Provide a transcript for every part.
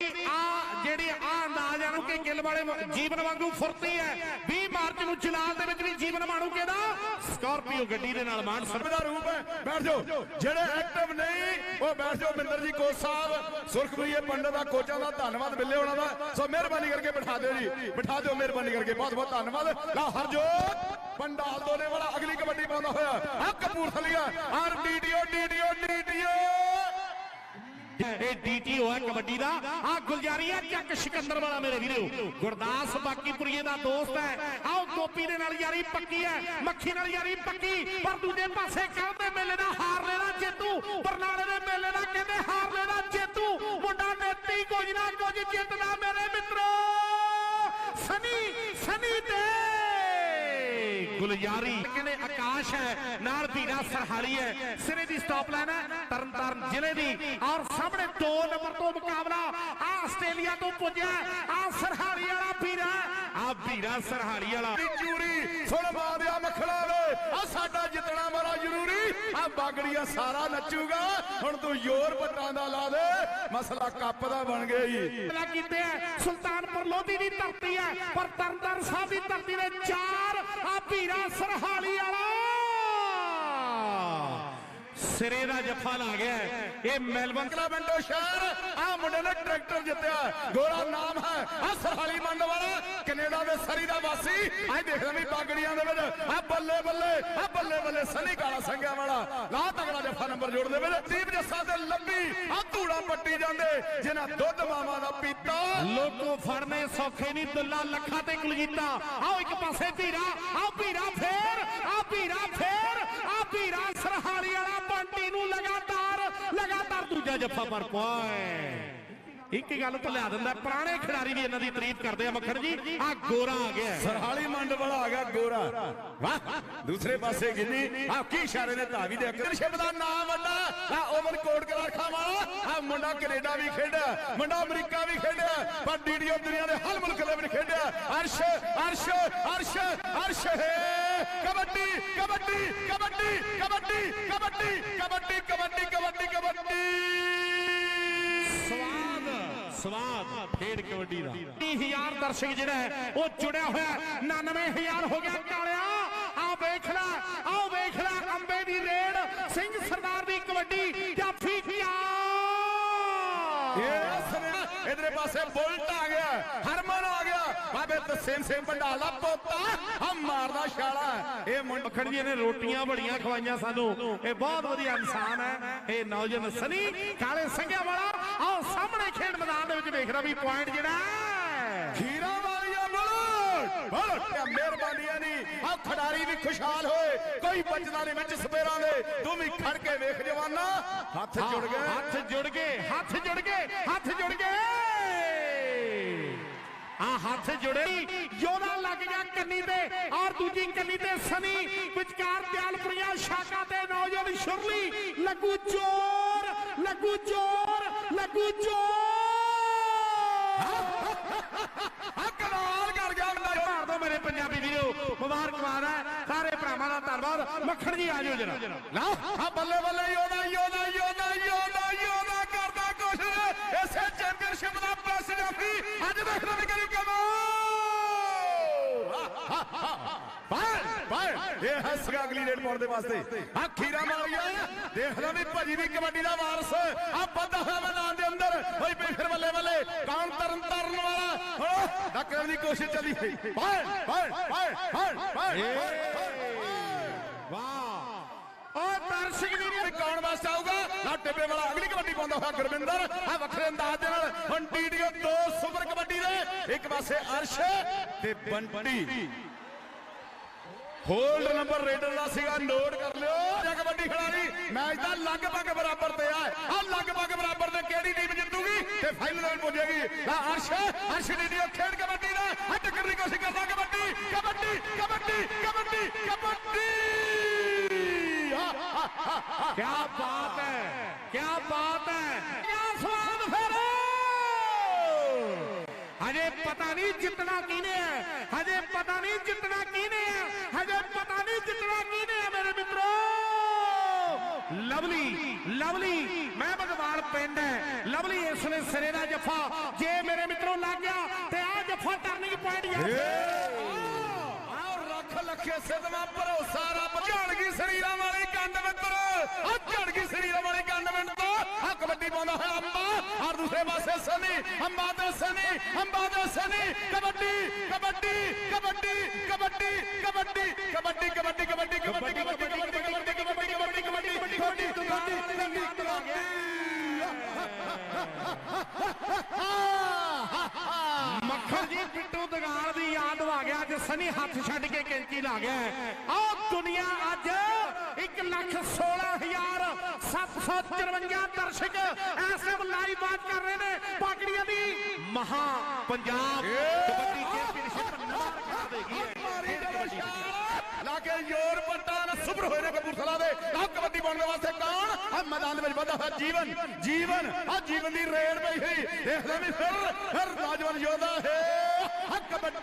ਆ ਜਿਹੜੀ ਆ ਅੰਦਾਜ਼ਾਂ ਨੂੰ ਕਿ ਗਿੱਲ ਵਾਲੇ ਜੀਵਨ ਵਾਂਗੂ ਫੁਰਤੀ ਹੈ। 20 ਮਾਰਚ ਨੂੰ ਜਲਾਲ ਦੇ ਵਿੱਚ ਵੀ ਜੀਵਨ ਮਾਣੂ ਕਿਹਦਾ? ਸਕਾਰਪੀਓ ਗੱਡੀ ਦੇ ਨਾਲ ਮਾਨ ਸਰ ਦਾ ਰੂਪ ਹੈ। ਬੈਠ ਜਾਓ। ਜਿਹੜੇ ਐਕਟਿਵ ਨਹੀਂ ਉਹ ਬੈਠ ਜਾਓ ਮਿੰਦਰ ਜੀ, ਕੋਚ ਸਾਹਿਬ। ਸੁਰਖਪ੍ਰੀਏ ਪੰਡਤ ਦਾ, ਕੋਚਾਂ ਦਾ ਧੰਨਵਾਦ ਬਿੱਲੇ ਹੋਣਾ ਦਾ। ਸੋ ਮਿਹਰਬਾਨੀ ਕਰਕੇ ਬਿਠਾ ਦਿਓ ਜੀ। ਬਿਠਾ ਦਿਓ ਮਿਹਰਬਾਨੀ ਕਰਕੇ। ਬਹੁਤ ਬਹੁਤ ਧੰਨਵਾਦ। ਲਾ ਹਰਜੋਤ ਪੰਡਾਲ ਦੋਨੇ ਵਾਲਾ ਅਗਲੀ ਕਬੱਡੀ ਪਾਉਂਦਾ ਹੋਇਆ। ਆ। ਕਪੂਰਥਲੀਆ ਆਰ ਡੀਡੀਓ ਡੀਡੀਓ ਇਹ ਡੀਟੀਓ ਹੈ ਕਬੱਡੀ ਦਾ। ਆ ਗੁਲਜਾਰੀਆ, ਚੱਕ ਸਿਕੰਦਰ ਵਾਲਾ ਮੇਰੇ ਵੀਰੋ। ਗੁਰਦਾਸ ਬਾਕੀਪੁਰੀਏ ਦਾ ਦੋਸਤ ਹੈ। ਆਓ ਗੋਪੀ ਦੇ ਨਾਲ ਯਾਰੀ ਪੱਕੀ ਹੈ। ਮੱਖੀ ਨਾਲ ਯਾਰੀ ਪੱਕੀ। ਪਰ ਦੂਜੇ ਪਾਸੇ ਕਹਿੰਦੇ ਮੇਲੇ ਦਾ ਹਾਰਲੇ ਦਾ ਜੇਤੂ। ਬਰਨਾਲੇ ਦੇ ਮੇਲੇ ਦਾ ਕਹਿੰਦੇ ਹਾਰ ਲੈਣਾ ਜੇਤੂ। ਮੁੰਡਾ ਨੇਤੀ ਕੁਝ ਨਾ ਕੁਝ ਜਿੱਤਦਾ ਮੇਰੇ ਮਿੱਤਰੋ ਸਨੀ ਸਨੀ ਤੇ ਗੁਲਜਾਰੀ ਕਹਿੰਦੇ ਆਕਾਸ਼ ਹੈ ਨਾਲ ਵੀਰਾ ਸਰਹਾਲੀ ਹੈ। ਸਿਰੇ ਦੀ ਸਟਾਪ ਲਾਈਨ ਹੈ ਤਰਨਤਾਰਨ ਜ਼ਿਲ੍ਹੇ ਦੀ। ਔਰ ਸਾਹਮਣੇ 2 ਨੰਬਰ ਤੋਂ ਮੁਕਾਬਲਾ ਆ ਆਸਟ੍ਰੇਲੀਆ ਤੋਂ ਪੁੱਜਿਆ ਆ ਸਰਹਾਲੀ ਵਾਲਾ ਵੀਰਾ ਆ ਵੀਰਾ ਸਰਹਾਲੀ ਵਾਲਾ। ਚੂਰੀ ਸੁਣ ਮਾਰਿਆ ਮੱਖਣਾ ਵੇ ਆ ਸਾਡਾ ਜਿੱਤਣਾ ਬੜਾ ਜ਼ਰੂਰੀ। ਆ ਬਾਗੜੀਆ ਸਾਰਾ ਨੱਚੂਗਾ। ਹੁਣ ਤੂੰ ਯੋਰ ਪੱਟਾਂ ਦਾ ਲਾ ਦੇ। ਮਸਲਾ ਕੱਪ ਦਾ ਬਣ ਗਿਆ ਜੀ। ਕੀਤੇ ਸੁਲਤਾਨਪੁਰ ਲੋਧੀ ਦੀ ਧਰਤੀ ਹੈ ਪਰ ਤਰਨਤਾਰਨ ਸਾਹਿਬ ਦੀ ਧਰਤੀ ਦੇ ਚਾਰ ਆ ਵੀਰਾ ਸਰਹਾਲੀ ਵਾਲਾ। ਸਿਰੇ ਦਾ ਜੱਫਾ ਲਾ ਗਿਆ ਇਹ ਮੈਲਬਨ ਅਗਲਾ ਬੰਡੋ ਸ਼ਹਿਰ ਆ ਮੁੰਡੇ ਨੇ ਟਰੈਕਟਰ ਜਿੱਤਿਆ। ਗੋਰਾ ਨਾਮ ਹੈ ਆ ਸਰਹਾਲੀ ਮੰਡ ਵਾਲਾ। ਕੈਨੇਡਾ ਦੇ ਸਰੀ ਦਾ ਵਾਸੀ। ਅੱਜ ਦੇਖਦਾ ਵੀ ਬਾਗੜੀਆਂ ਦੇ ਵਿੱਚ। ਆ ਬੱਲੇ ਬੱਲੇ ਆ ਬੱਲੇ ਬੱਲੇ ਸਨੀ ਕਾਲਾ ਸੰਗਿਆ ਵਾਲਾ। ਲਾ ਤਗੜਾ ਜੱਫਾ ਨੰਬਰ ਜੋੜ ਦੇ ਵਿੱਚ। ਦੀਪ ਜੱਸਾ ਤੇ ਲੰਬੀ ਆ ਧੂੜਾ ਪੱਟੀ ਜਾਂਦੇ, ਜਿਨ੍ਹਾਂ ਦੁੱਧ ਮਾਵਾ ਦਾ ਪੀਤਾ। ਲੋਕੋ ਫੜਨੇ ਸੌਖੇ ਨਹੀਂ, ਦੁੱਲਾ ਲੱਖਾਂ ਤੇ ਕੁਲਜੀਤਾ। ਆਓ ਇੱਕ ਪਾਸੇ ਧੀਰਾ, ਆਓ ਧੀਰਾ ਫੇਰ ਆ ਵੀਰਾ ਫੇਰ ਆ ਵੀਰਾ ਸਰਹਾਲੀ ਵਾਲਾ ਬੰਟੀ ਨੂੰ ਲਗਾਤਾਰ ਲਗਾਤਾਰ ਦੂਜਾ ਜੱਫਾ ਪਰ ਪਾਏ ਇੱਕ ਗੱਲ ਭੁਲਾ ਦਿੰਦਾ, ਪੁਰਾਣੇ ਖਿਡਾਰੀ ਵੀ ਇਹਨਾਂ ਦੀ ਤਾਰੀਫ ਕਰਦੇ ਆ, ਮੱਖਣ ਜੀ ਆ ਗੋਰਾ ਆ ਗਿਆ। ਸਰਹਾਲੀ ਮੰਡ ਵਾਲਾ ਆ ਗਿਆ ਗੋਰਾ। ਵਾਹ, ਦੂਸਰੇ ਪਾਸੇ ਗਿੰਨੀ ਆ ਕੀ ਇਸ਼ਾਰੇ ਨੇ ਧਾਵੀ ਦੇ ਅਕਰ ਸ਼ਬਦ ਦਾ ਨਾਮ ਵੱਡਾ ਆ ਓਵਰ ਕੋਟ ਕਰਾਖਾ ਵਾਲਾ ਆ ਮੁੰਡਾ ਕੈਨੇਡਾ ਵੀ ਖੇਡਿਆ, ਮੁੰਡਾ ਅਮਰੀਕਾ ਵੀ ਖੇਡਿਆ, ਪਰ ਡੀਡੀਓ ਦੁਨੀਆ ਦੇ ਹਰ ਮੁਲਕ ਦੇ ਵਿੱਚ ਖੇਡਿਆ। ਅਰਸ਼ ਅਰਸ਼ ਅਰਸ਼ ਅਰਸ਼, ਹੈ ਕਬੱਡੀ ਕਬੱਡੀ ਕਬੱਡੀ ਕਬੱਡੀ ਕਬੱਡੀ ਕਬੱਡੀ ਕਬੱਡੀ ਦਾ। 30000 ਦਰਸ਼ਕ ਜਿਹੜਾ ਹੈ ਉਹ ਜੁੜਿਆ ਹੋਇਆ ਹੈ। 99000 ਹੋ ਗਿਆ ਕਾਲਿਆ। ਆ ਵੇਖ ਲੈ ਆਓ ਵੇਖ ਲੈ ਅੰਬੇ ਦੀ ਰੇਡ ਸਿੰਘ ਸਰਦਾਰ ਦੀ ਕਬੱਡੀ ਜਾਫੀ ਕਿਆ ਇਹ ਸੁਣਿਆ ਇਧਰੇ ਪਾਸੇ ਬੁਲਟ ਆ ਗਿਆ ਹਰਮਨ ਆ ਗਿਆ। ਬਾਬੇ ਤਸੀਮ ਸਿੰਘ ਭੰਡਾਲਾ ਪੋਤਾ ਆ ਮਾਰਦਾ ਛਾਲਾ। ਇਹ ਮੁੰਡਾ ਮੱਖਣ ਜੀ ਨੇ ਰੋਟੀਆਂ ਬੜੀਆਂ ਖਵਾਈਆਂ ਸਾਨੂੰ। ਇਹ ਬਹੁਤ ਵਧੀਆ ਇਨਸਾਨ ਹੈ। ਇਹ ਨੌਜਵਾਨ ਸਨੀ ਕਾਲੇ ਸੰਘਿਆ ਵਾਲਾ ਆਓ ਸਾਹਮਣੇ ਖੇਡ ਮੈਦਾਨ ਦੇ ਵਿੱਚ ਰਿਹਾ ਵੀ ਪੁਆਇੰਟ ਜਿਹੜਾ ਖੀਰਾ ਵਾਲੀਆ ਬੁਲਟ ਬੁਲਟ ਮਿਹਰਬਾਨੀਆਂ ਨਹੀਂ ਆ ਖਿਡਾਰੀ ਵੀ ਖੁਸ਼ਹਾਲ ਹੋਏ। ਕੋਈ ਬਚਦਾ ਨਹੀਂ ਵਿੱਚ ਸਪੇਰਾਂ ਦੇ। ਤੂੰ ਵੀ ਖੜ ਕੇ ਵੇਖ ਜਵਾਨਾ। ਹੱਥ ਜੁੜ ਗਏ। ਹੱਥ ਜੁੜ ਗਏ ਹੱਥ ਜੁੜ ਗਏ ਹੱਥ ਜੁੜ ਗਏ। ਆ ਹੱਥ ਜੁੜੇ। ਯੋਨਾ ਲੱਗ ਗਿਆ ਕੰਨੀ ਤੇ ਔਰ ਦੂਜੀ ਕੰਨੀ ਤੇ ਸਨੀ। ਵਿਚਕਾਰ ਦਿਆਲਪੁਰੀਆ ਸ਼ਾਕਾ ਤੇ ਨੌਜਵਾਨ ਸ਼ੁਰਲੀ। ਲੱਗੂ ਜ਼ੋਰ ਲੱਗੂ ਜ਼ੋਰ ਲੱਗੂ ਜ਼ੋਰ ਆ ਕਮਾਲ ਕਰ ਗਿਆ ਮੁੰਡਾ ਮਾਰ ਦੋ ਮੇਰੇ ਪੰਜਾਬੀ ਵੀਰੋ। ਮੁਬਾਰਕਬਾਦ ਹੈ। ਸਾਰੇ ਭਰਾਵਾਂ ਦਾ ਧੰਨਵਾਦ। ਮੱਖਣ ਜੀ ਆਜੋ ਜਰਾ। ਲਾ ਆ ਬੱਲੇ ਬੱਲੇ ਯੋਦਾ ਯੋਦਾ ਯੋਦਾ ਇਹ ਹੈ ਸਗਾ ਅਗਲੀ ਰੇਡ ਪਾਉਣ ਦੇ ਵਾਸਤੇ। ਆ ਖੀਰਾ ਮਾਰੀਆ। ਦੇਖਦਾ ਵੀ ਭਾਜੀ ਵੀ ਕਬੱਡੀ ਦਾ ਵਾਰਸ। ਆ ਬੱਦਾ ਹੋਇਆ ਮੈਦਾਨ ਦੇ ਅੰਦਰ। ਪਈ ਫਿਰ ਬੱਲੇ ਬੱਲੇ। ਕੌਣ ਤਰਨ ਤਰਨ ਵਾਲਾ? ਡੱਕਣ ਦੀ ਕੋਸ਼ਿਸ਼ ਚੱਲੀ। ਬਾਹਰ ਬਾਹਰ ਬਾਹਰ ਬਾਹਰ ਵਾਹ। ਓ ਦਰਸ਼ਕ ਵੀ ਕੌਣ ਵਾਸਤੇ ਆਊਗਾ? ਨਾ ਟਿੱਬੇ ਵਾਲਾ। ਅਗਲੀ ਕਬੱਡੀ ਪਾਉਂਦਾ ਹੋਇਆ ਗੁਰਵਿੰਦਰ। ਆ ਵੱਖਰੇ ਅੰਦਾਜ਼ ਦੇ ਨਾਲ। ਹੁਣ ਟੀਡੀਓ ਦੋ ਸੁਪਰ ਕਬੱਡੀ ਦੇ। ਇੱਕ ਪਾਸੇ ਅਰਸ਼ ਤੇ ਬੰਟੀ। ਹੋਲਡ ਨੰਬਰ ਰੇਡਰ ਦਾ ਸੀਗਾ ਨੋਟ ਕਰ ਲਿਓ। ਇਹ ਕਬੱਡੀ ਖਿਡਾਰੀ ਮੈਚ ਦਾ ਲਗਭਗ ਬਰਾਬਰ ਤੇ ਆ। ਆ ਲਗਭਗ ਬਰਾਬਰ ਤੇ ਕਿਹੜੀ ਟੀਮ ਜਿੱਤੂਗੀ? ਤੇ ਫਾਈਨਲ ਵਿੱਚ ਪਹੁੰਚੇਗੀ ਆ ਅਰਸ਼ ਅਰਸ਼ ਡੀਡੀਓ ਖੇਡ ਕਬੱਡੀ ਦਾ। ਆ ਟੱਕਰ ਦੀ ਕੋਸ਼ਿਸ਼ ਕਰਦਾ ਕਬੱਡੀ ਕਬੱਡੀ ਕਬੱਡੀ ਕਬੱਡੀ ਕਬੱਡੀ! ਆ ਕੀ ਬਾਤ ਹੈ ਕੀ ਬਾਤ ਹੈ। ਕੀ ਸਵਾਦ ਫਿਰ! ਹਜੇ ਪਤਾ ਨਹੀਂ ਜਿੱਤਣਾ ਕਿਹਨੇ ਹੈ ਹਜੇ ਪਤਾ ਨਹੀਂ ਜਿੱਤਣਾ ਕਿਹਨੇ ਹੈ ਹਜੇ ਪਤਾ ਨਹੀਂ ਜਿੱਤਣਾ ਕਿਹਨੇ ਹੈ ਮੇਰੇ ਮਿੱਤਰੋ ਲਵਲੀ ਲਵਲੀ ਮੈਂ ਭਗਵਾਨ ਪਿੰਡ ਹੈ ਲਵਲੀ ਇਸ ਨੇ ਸਿਰੇ ਦਾ ਜੱਫਾ ਤੋਂ ਲੱਗ ਗਿਆ ਤੇ ਆ ਜਫਾ ਟਰਨਿੰਗ ਪੁਆਇੰਟ ਯਾਰ ਆਹ ਰੱਖ ਲੱਖੇ ਸਿਦਮਾ ਭਰੋਸਾ ਰੱਬ ਝੜਗੀ ਸਰੀਰਾਂ ਵਾਲੀ ਕੰਡ ਮਿੱਤਰ ਆ ਝੜਗੀ ਸਰੀਰਾਂ ਵਾਲੀ ਕੰਡ ਮਿੱਤਰ ਆ ਕਬੱਡੀ ਪਾਉਂਦਾ ਹੋਇਆ ਅੰਬਾ ਔਰ ਦੂਸਰੇ ਪਾਸੇ ਸਨੀ ਅੰਬਾ ਤੇ ਸਨੀ ਅੰਬਾ ਤੇ ਸਨੀ ਕਬੱਡੀ ਕਬੱਡੀ ਕਬੱਡੀ ਕਬੱਡੀ ਕਬੱਡੀ ਕਬੱਡੀ ਕਬੱਡੀ ਕਬੱਡੀ ਕਬੱਡੀ ਕਬੱਡੀ ਕਬੱਡੀ ਕਬੱਡੀ ਕਬੱਡੀ ਕਬੱਡੀ ਕਬੱਡੀ ਕਬੱਡੀ ਮੱਖਣ ਜੀ ਪਿੱਟੂ ਦਗਾਲ ਦੀ ਯਾਦ ਆ ਗਿਆ ਅੱਜ ਸਨੀ ਹੱਥ ਛੱਡ ਕੇ ਕੈਂਚੀ ਲਾ ਗਿਆ ਆਹ ਦੁਨੀਆ ਅੱਜ 1 ਲੱਖ 16754 ਦਰਸ਼ਕ ਇਸ ਟਾਈਮ ਲਾਈਵ ਬਾਤ ਕਰ ਰਹੇ ਨੇ ਪਾਗੜੀਆਂ ਦੀ ਮਹਾ ਪੰਜਾਬ ਕਬੱਡੀ ਚੈਂਪੀਅਨਸ਼ਿਪ ਨਵਾਂ ਰਿਕਾਰਡ ਦੇਗੀ ਹੈ ਲਾ ਕੇ ਯੋਰ ਪੱਟਾ ਨਾ ਸੁਭਰ ਹੋਏ ਨੇ ਕਪੂਰਥਲਾ ਦੇ ਆ ਕਬੱਡੀ ਪਾਉਣ ਦੇ ਵਾਸਤੇ ਕੌਣ ਆ ਮੈਦਾਨ ਦੇ ਵਿੱਚ ਵਧਾ ਹੋਇਆ ਜੀਵਨ ਜੀਵਨ ਆ ਜੀਵਨ ਦੀ ਰੇਡ ਪਈ ਹੋਈ ਦੇਖ ਲੈ ਵੀ ਫਿਰ ਫਿਰ ਨੌਜਵਾਨ ਯੋਧਾ ਹੈ ਆ ਕਬੱਡੀ ਆ, ਆ, ਆ।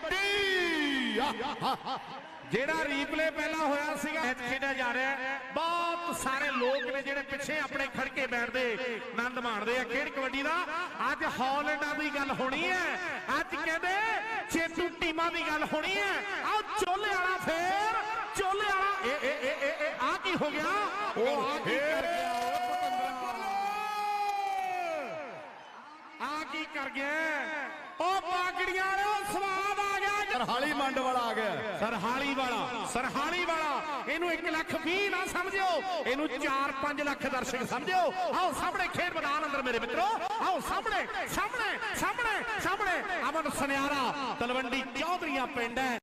ਜਿਹੜਾ ਰੀਪਲੇ ਪਹਿਲਾਂ ਹੋਇਆ ਸੀਗਾ ਖੇਡਿਆ ਜਾ ਰਿਹਾ ਬਹੁਤ ਸਾਰੇ ਲੋਕ ਨੇ ਜਿਹੜੇ ਪਿੱਛੇ ਆਪਣੇ ਖੜ ਕੇ ਬੈਠਦੇ, ਆਨੰਦ ਮਾਣਦੇ ਆ। ਖੇਡ ਕਬੱਡੀ ਦਾ ਅੱਜ ਹਾਲੈਂਡਾਂ ਦੀ ਗੱਲ ਹੋਣੀ ਹੈ। ਅੱਜ ਕਹਿੰਦੇ ਚੇਤੂ ਟੀਮਾਂ ਦੀ ਗੱਲ ਹੋਣੀ ਹੈ। ਆਹ ਚੋਲੇ ਵਾਲਾ ਫੇਰ, ਚੋਲੇ ਵਾਲਾ। ਇਹ ਇਹ ਇਹ, ਇਹ- ਆ ਕੀ ਹੋ ਗਿਆ? ਉਹ ਆ ਕੀ ਕਰ ਗਿਆ? ਆ ਕੀ ਕਰ ਗਿਆ? ਉਹ ਪਾਗੜੀਆਂ ਸਰਹਾਲੀ ਮੰਡ ਵਾਲਾ ਆ ਗਿਆ। ਸਰਹਾਲੀ ਵਾਲਾ ਸਰਹਾਲੀ ਵਾਲਾ। ਇਹਨੂੰ 1 ਲੱਖ 20 ਨਾ ਸਮਝਿਓ। ਇਹਨੂੰ 4-5 ਲੱਖ ਦਰਸ਼ਕ ਸਮਝਿਓ। ਆਓ ਸਾਹਮਣੇ ਖੇਡ ਮੈਦਾਨ ਅੰਦਰ ਮੇਰੇ ਮਿੱਤਰੋ। ਆਓ ਸਾਹਮਣੇ ਸਾਹਮਣੇ ਸਾਹਮਣੇ ਸਾਹਮਣੇ। ਅਮਨ ਸੁਨਿਆਰਾ ਤਲਵੰਡੀ ਚੌਧਰੀਆਂ ਪਿੰਡ ਹੈ।